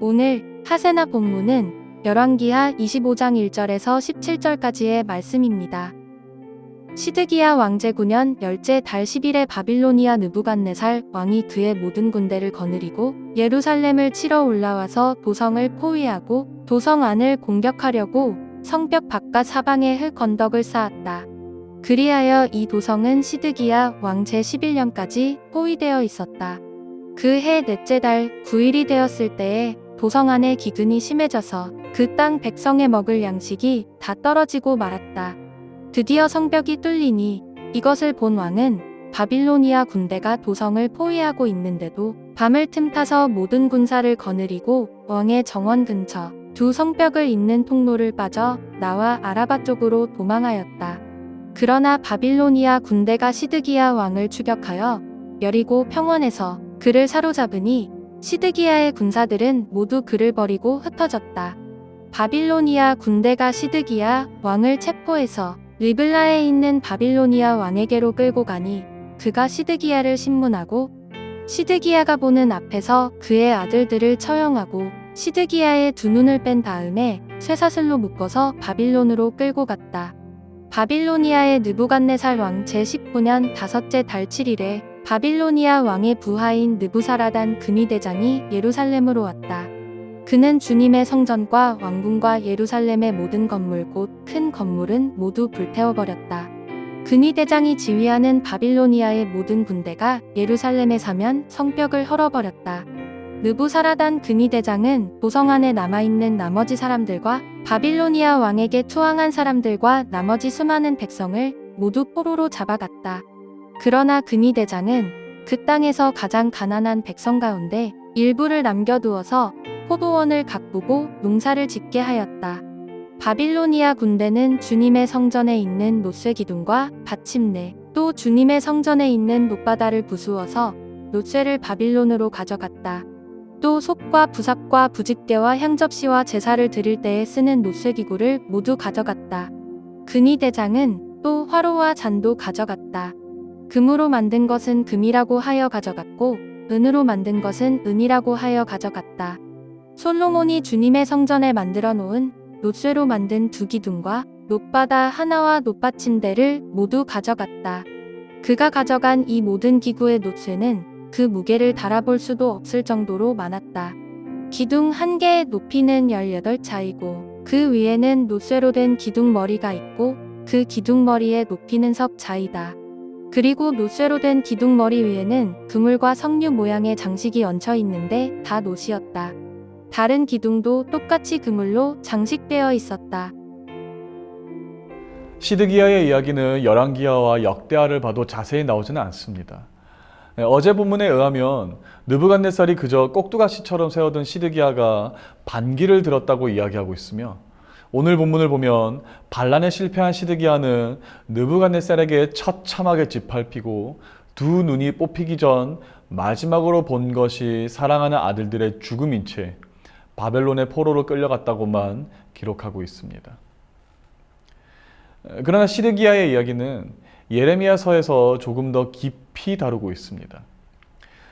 오늘 하세나 본문은 열왕기하 25장 1절에서 17절까지의 말씀입니다. 시드기야 왕제 9년 열째 달 10일에 바빌로니아 느부갓네살 왕이 그의 모든 군대를 거느리고 예루살렘을 치러 올라와서 도성을 포위하고 도성 안을 공격하려고 성벽 바깥 사방에 흙 언덕을 쌓았다. 그리하여 이 도성은 시드기야 왕 제11년까지 포위되어 있었다. 그 해 넷째 달 9일이 되었을 때에 도성 안에 기근이 심해져서 그 땅 백성에 먹을 양식이 다 떨어지고 말았다. 드디어 성벽이 뚫리니 이것을 본 왕은 바빌로니아 군대가 도성을 포위하고 있는데도 밤을 틈타서 모든 군사를 거느리고 왕의 정원 근처 두 성벽을 잇는 통로를 빠져 나와 아라바 쪽으로 도망하였다. 그러나 바빌로니아 군대가 시드기야 왕을 추격하여 여리고 평원에서 그를 사로잡으니 시드기야의 군사들은 모두 그를 버리고 흩어졌다. 바빌로니아 군대가 시드기야 왕을 체포해서 리블라에 있는 바빌로니아 왕에게로 끌고 가니 그가 시드기야를 신문하고 시드기야가 보는 앞에서 그의 아들들을 처형하고 시드기야의 두 눈을 뺀 다음에 쇠사슬로 묶어서 바빌론으로 끌고 갔다. 바빌로니아의 느부갓네살 왕 제19년 다섯째 달 7일에 바빌로니아 왕의 부하인 느부사라단 금이대장이 예루살렘으로 왔다. 그는 주님의 성전과 왕궁과 예루살렘의 모든 건물 곧 큰 건물은 모두 불태워버렸다. 근위 대장이 지휘하는 바빌로니아의 모든 군대가 예루살렘에 사면 성벽을 헐어버렸다. 느부사라단 근위 대장은 도성 안에 남아있는 나머지 사람들과 바빌로니아 왕에게 투항한 사람들과 나머지 수많은 백성을 모두 포로로 잡아갔다. 그러나 근위 대장은 그 땅에서 가장 가난한 백성 가운데 일부를 남겨두어서 포도원을 가꾸고 농사를 짓게 하였다. 바빌로니아 군대는 주님의 성전에 있는 노쇠 기둥과 받침대, 또 주님의 성전에 있는 높바다를 부수어서 노쇠를 바빌론으로 가져갔다. 또 속과 부삭과 부직대와 향접시와 제사를 드릴 때에 쓰는 노쇠 기구를 모두 가져갔다. 근위 대장은 또 화로와 잔도 가져갔다. 금으로 만든 것은 금이라고 하여 가져갔고 은으로 만든 것은 은이라고 하여 가져갔다. 솔로몬이 주님의 성전에 만들어 놓은 노쇠로 만든 두 기둥과 높바다 하나와 높받침대를 모두 가져갔다. 그가 가져간 이 모든 기구의 노쇠는 그 무게를 달아볼 수도 없을 정도로 많았다. 기둥 한 개의 높이는 18차이고 그 위에는 노쇠로 된 기둥 머리가 있고 그 기둥 머리의 높이는 석 차이다. 그리고 노쇠로 된 기둥 머리 위에는 그물과 석류 모양의 장식이 얹혀 있는데 다 노시였다. 다른 기둥도 똑같이 그물로 장식되어 있었다. 시드기야의 이야기는 열왕기야와 역대하를 봐도 자세히 나오지는 않습니다. 네, 어제 본문에 의하면 느부갓네살이 그저 꼭두가시처럼 세워둔 시드기야가 반기를 들었다고 이야기하고 있으며 오늘 본문을 보면 반란에 실패한 시드기야는 느부갓네살에게 처참하게 짓밟히고 두 눈이 뽑히기 전 마지막으로 본 것이 사랑하는 아들들의 죽음인 채 바벨론의 포로로 끌려갔다고만 기록하고 있습니다. 그러나 시드기야의 이야기는 예레미야서에서 조금 더 깊이 다루고 있습니다.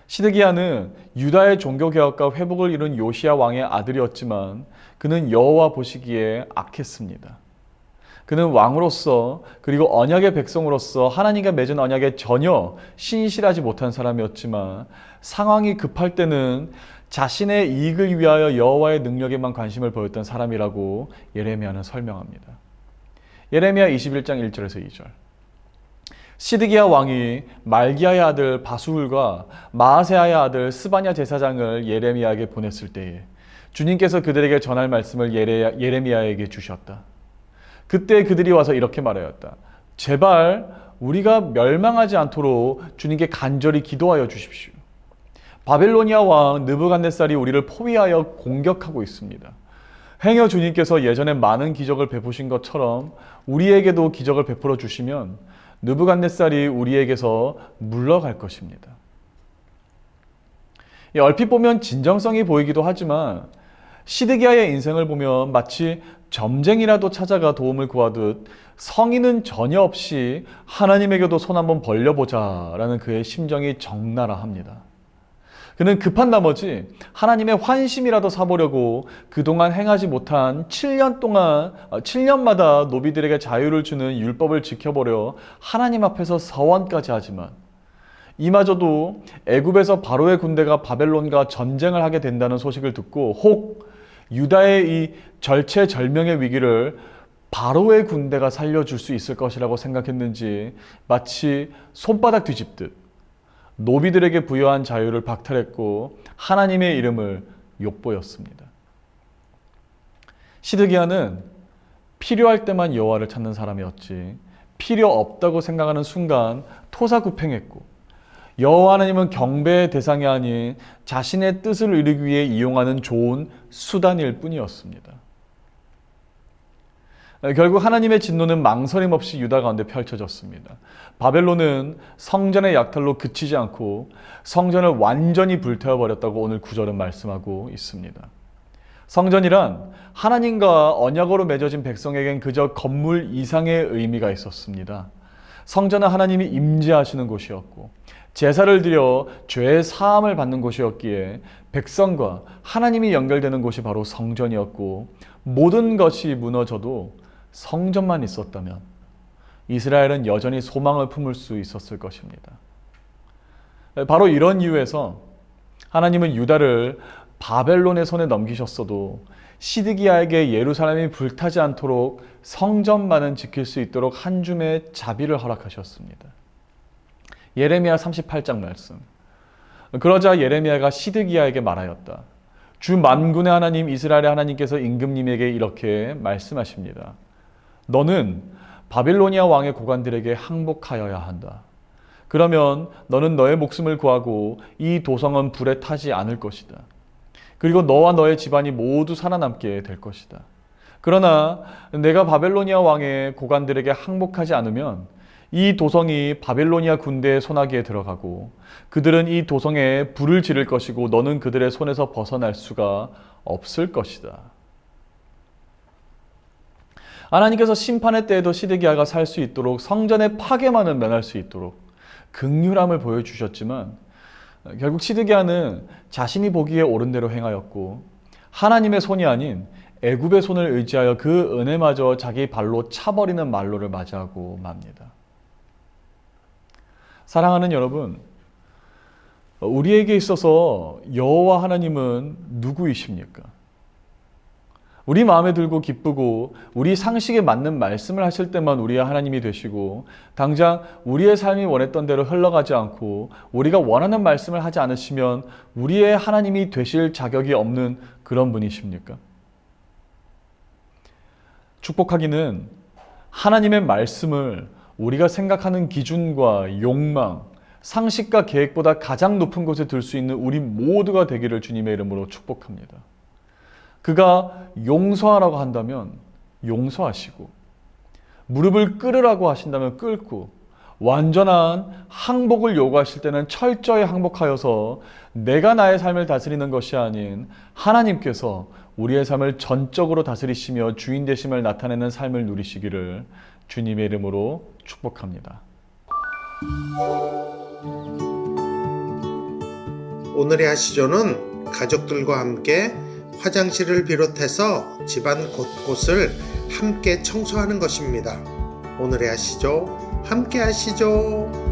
시드기야는 유다의 종교 개혁과 회복을 이룬 요시야 왕의 아들이었지만 그는 여호와 보시기에 악했습니다. 그는 왕으로서 그리고 언약의 백성으로서 하나님과 맺은 언약에 전혀 신실하지 못한 사람이었지만 상황이 급할 때는 자신의 이익을 위하여 여호와의 능력에만 관심을 보였던 사람이라고 예레미야는 설명합니다. 예레미야 21장 1절에서 2절. 시드기야 왕이 말기야의 아들 바수울과 마아세아의 아들 스바냐 제사장을 예레미야에게 보냈을 때에 주님께서 그들에게 전할 말씀을 예레, 예레미야에게 주셨다. 그때 그들이 와서 이렇게 말하였다. 제발 우리가 멸망하지 않도록 주님께 간절히 기도하여 주십시오. 바벨로니아 왕 느부갓네살이 우리를 포위하여 공격하고 있습니다. 행여 주님께서 예전에 많은 기적을 베푸신 것처럼 우리에게도 기적을 베풀어 주시면 느부갓네살이 우리에게서 물러갈 것입니다. 얼핏 보면 진정성이 보이기도 하지만 시드기야의 인생을 보면 마치 점쟁이라도 찾아가 도움을 구하듯 성인은 전혀 없이 하나님에게도 손 한번 벌려보자 라는 그의 심정이 적나라합니다. 그는 급한 나머지 하나님의 환심이라도 사보려고 그동안 행하지 못한 7년 동안, 7년마다 노비들에게 자유를 주는 율법을 지켜보려 하나님 앞에서 서원까지 하지만 이마저도 애굽에서 바로의 군대가 바벨론과 전쟁을 하게 된다는 소식을 듣고 혹 유다의 이 절체절명의 위기를 바로의 군대가 살려줄 수 있을 것이라고 생각했는지 마치 손바닥 뒤집듯 노비들에게 부여한 자유를 박탈했고 하나님의 이름을 욕보였습니다. 시드기야는 필요할 때만 여호와를 찾는 사람이었지 필요 없다고 생각하는 순간 토사구팽했고 여호와 하나님은 경배의 대상이 아닌 자신의 뜻을 이루기 위해 이용하는 좋은 수단일 뿐이었습니다. 결국 하나님의 진노는 망설임 없이 유다 가운데 펼쳐졌습니다. 바벨론은 성전의 약탈로 그치지 않고 성전을 완전히 불태워 버렸다고 오늘 구절은 말씀하고 있습니다. 성전이란 하나님과 언약으로 맺어진 백성에겐 그저 건물 이상의 의미가 있었습니다. 성전은 하나님이 임재하시는 곳이었고 제사를 드려 죄의 사함을 받는 곳이었기에 백성과 하나님이 연결되는 곳이 바로 성전이었고 모든 것이 무너져도 성전만 있었다면 이스라엘은 여전히 소망을 품을 수 있었을 것입니다. 바로 이런 이유에서 하나님은 유다를 바벨론의 손에 넘기셨어도 시드기야에게 예루살렘이 불타지 않도록 성전만은 지킬 수 있도록 한 줌의 자비를 허락하셨습니다. 예레미야 38장 말씀. 그러자 예레미야가 시드기야에게 말하였다. 주 만군의 하나님 이스라엘의 하나님께서 임금님에게 이렇게 말씀하십니다. 너는 바빌로니아 왕의 고관들에게 항복하여야 한다. 그러면 너는 너의 목숨을 구하고 이 도성은 불에 타지 않을 것이다. 그리고 너와 너의 집안이 모두 살아남게 될 것이다. 그러나 내가 바벨로니아 왕의 고관들에게 항복하지 않으면 이 도성이 바벨로니아 군대의 손아귀에 들어가고 그들은 이 도성에 불을 지를 것이고 너는 그들의 손에서 벗어날 수가 없을 것이다. 하나님께서 심판의 때에도 시드기야가 살 수 있도록 성전의 파괴만은 면할 수 있도록 극률함을 보여주셨지만 결국 시드기야는 자신이 보기에 옳은 대로 행하였고 하나님의 손이 아닌 애굽의 손을 의지하여 그 은혜마저 자기 발로 차버리는 말로를 맞이하고 맙니다. 사랑하는 여러분, 우리에게 있어서 여호와 하나님은 누구이십니까? 우리 마음에 들고 기쁘고 우리 상식에 맞는 말씀을 하실 때만 우리의 하나님이 되시고 당장 우리의 삶이 원했던 대로 흘러가지 않고 우리가 원하는 말씀을 하지 않으시면 우리의 하나님이 되실 자격이 없는 그런 분이십니까? 축복하기는 하나님의 말씀을 우리가 생각하는 기준과 욕망, 상식과 계획보다 가장 높은 곳에 들 수 있는 우리 모두가 되기를 주님의 이름으로 축복합니다. 그가 용서하라고 한다면 용서하시고 무릎을 꿇으라고 하신다면 꿇고 완전한 항복을 요구하실 때는 철저히 항복하여서 내가 나의 삶을 다스리는 것이 아닌 하나님께서 우리의 삶을 전적으로 다스리시며 주인 되심을 나타내는 삶을 누리시기를 주님의 이름으로 축복합니다. 오늘의 하시조는 가족들과 함께 화장실을 비롯해서 집안 곳곳을 함께 청소하는 것입니다. 오늘의 하시조 함께 하시죠.